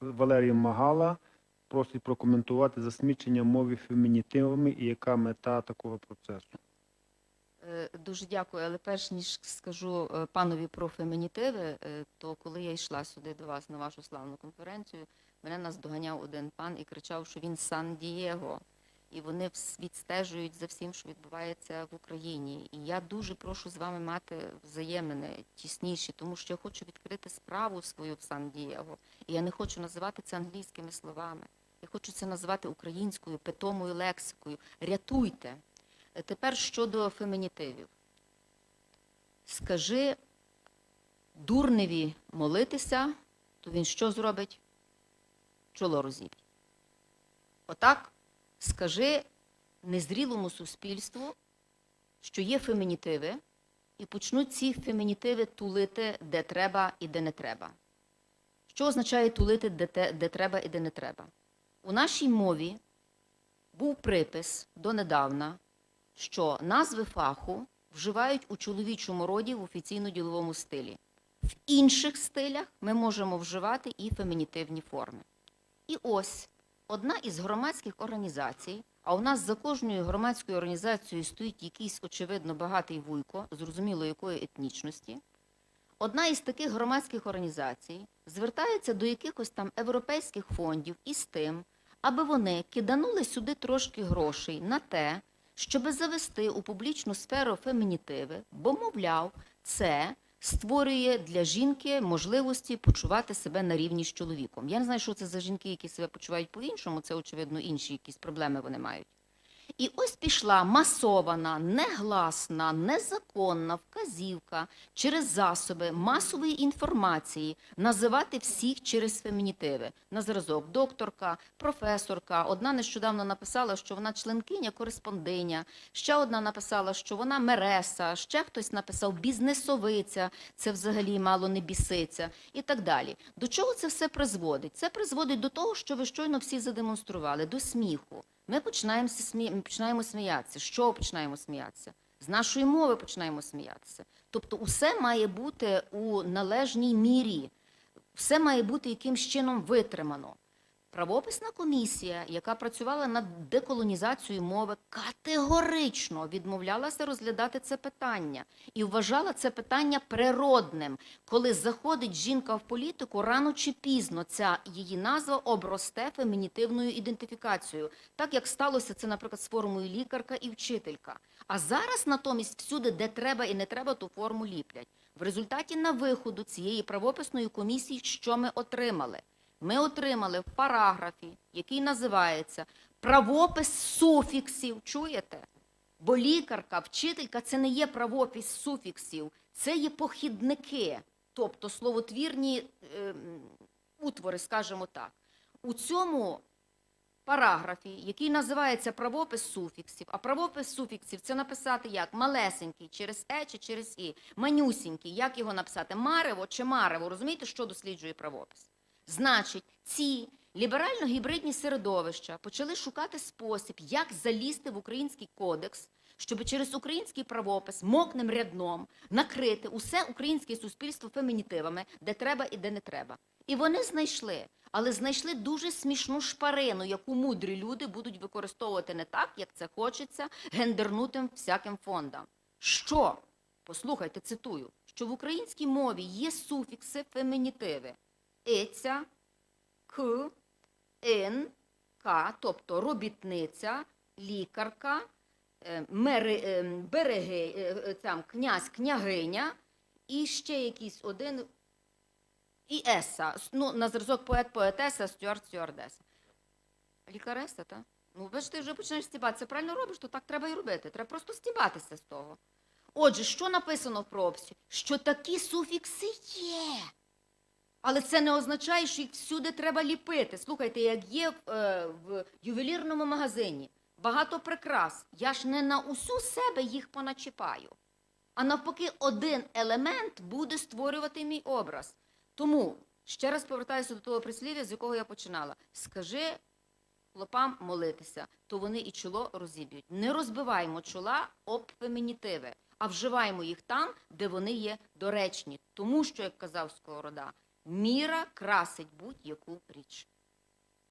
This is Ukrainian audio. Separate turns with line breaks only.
Валерій Магала просить прокоментувати засмічення мови фемінітивами і яка мета такого процесу.
Е, Дуже дякую. Але перш ніж скажу е, панові про фемінітиви, е, то коли я йшла сюди до вас на вашу славну конференцію, мене наздоганяв один пан і кричав, що він Сан-Дієго. І вони відстежують за всім, що відбувається в Україні. І я дуже прошу з вами мати взаємини тісніші, тому що я хочу відкрити справу свою в Сан-Дієго. І я не хочу називати це англійськими словами. Я хочу це називати українською питомою лексикою. Рятуйте. Е, Тепер щодо фемінітивів. Скажи дурневі молитися, то він що зробить? Чоло розіб'є. Отак скажи незрілому суспільству, що є фемінітиви, і почнуть ці фемінітиви тулити де треба і де не треба. Що означає тулити де, те, де треба і де не треба? У нашій мові був припис донедавна, що назви фаху вживають у чоловічому роді в офіційно-діловому стилі. В інших стилях ми можемо вживати і фемінітивні форми. І ось одна із громадських організацій, а у нас за кожною громадською організацією стоїть якийсь, очевидно, багатий вуйко, зрозуміло якої етнічності. Одна із таких громадських організацій звертається до якихось там європейських фондів із тим, аби вони киданули сюди трошки грошей на те, щоб завести у публічну сферу фемінітиви, бо, мовляв, це створює для жінки можливості почувати себе на рівні з чоловіком. Я не знаю, що це за жінки, які себе почувають по-іншому, це, очевидно, інші якісь проблеми вони мають. І ось пішла масована, негласна, незаконна вказівка через засоби масової інформації називати всіх через фемінітиви. На зразок докторка, професорка. Одна нещодавно написала, що вона членкиня, кореспондиня. Ще одна написала, що вона мереса. Ще хтось написав бізнесовиця. Це взагалі мало не біситься і так далі. До чого це все призводить? Це призводить до того, що ви щойно всі задемонстрували, до сміху. Ми починаємо, смі... ми починаємо сміятися. Що починаємо сміятися? З нашої мови починаємо сміятися. Тобто, усе має бути у належній мірі, все має бути якимсь чином витримано. Правописна комісія, яка працювала над деколонізацією мови, категорично відмовлялася розглядати це питання і вважала це питання природним. Коли заходить жінка в політику, рано чи пізно ця її назва обросте фемінітивною ідентифікацією, так як сталося це, наприклад, з формою лікарка і вчителька. А зараз натомість всюди, де треба і не треба, ту форму ліплять. В результаті на виходу цієї правописної комісії, що ми отримали? Ми отримали в параграфі, який називається правопис суфіксів. Чуєте? Бо лікарка, вчителька це не є правопис суфіксів, це є похідники, тобто словотвірні е, утвори, скажімо так. У цьому параграфі, який називається правопис суфіксів, а правопис суфіксів це написати як малесенький через е чи через і, манюсінький, як його написати? Марево чи марево? Розумієте, що досліджує правопис? Значить, ці ліберально-гібридні середовища почали шукати спосіб, як залізти в український кодекс, щоб через український правопис мокним рядном накрити усе українське суспільство фемінітивами, де треба і де не треба. І вони знайшли, але знайшли дуже смішну шпарину, яку мудрі люди будуть використовувати не так, як це хочеться, гендернутим всяким фондам. Що? Послухайте, цитую, що в українській мові є суфікси фемінітиви «еця», «к», «н», «к», тобто робітниця, лікарка, е, мери, е, береги, е, там, князь, княгиня і ще якийсь один і еса, ну, на зразок поет, поетеса, стюард, стюардеса. Лікареса, так? Ну, ви ти вже починаєш стібатися. Правильно робиш, то так треба і робити. Треба просто стібатися з того. Отже, що написано в прописі? Що такі суфікси є. Але це не означає, що їх всюди треба ліпити. Слухайте, як є е, в ювелірному магазині багато прикрас, я ж не на усю себе їх поначіпаю. А навпаки, один елемент буде створювати мій образ. Тому ще раз повертаюся до того прислів'я, з якого я починала. Скажи хлопам молитися, то вони і чоло розіб'ють. Не розбиваємо чола об фемінітиви, а вживаємо їх там, де вони є доречні. Тому що, як казав Сковорода, Міра красить будь-яку річ.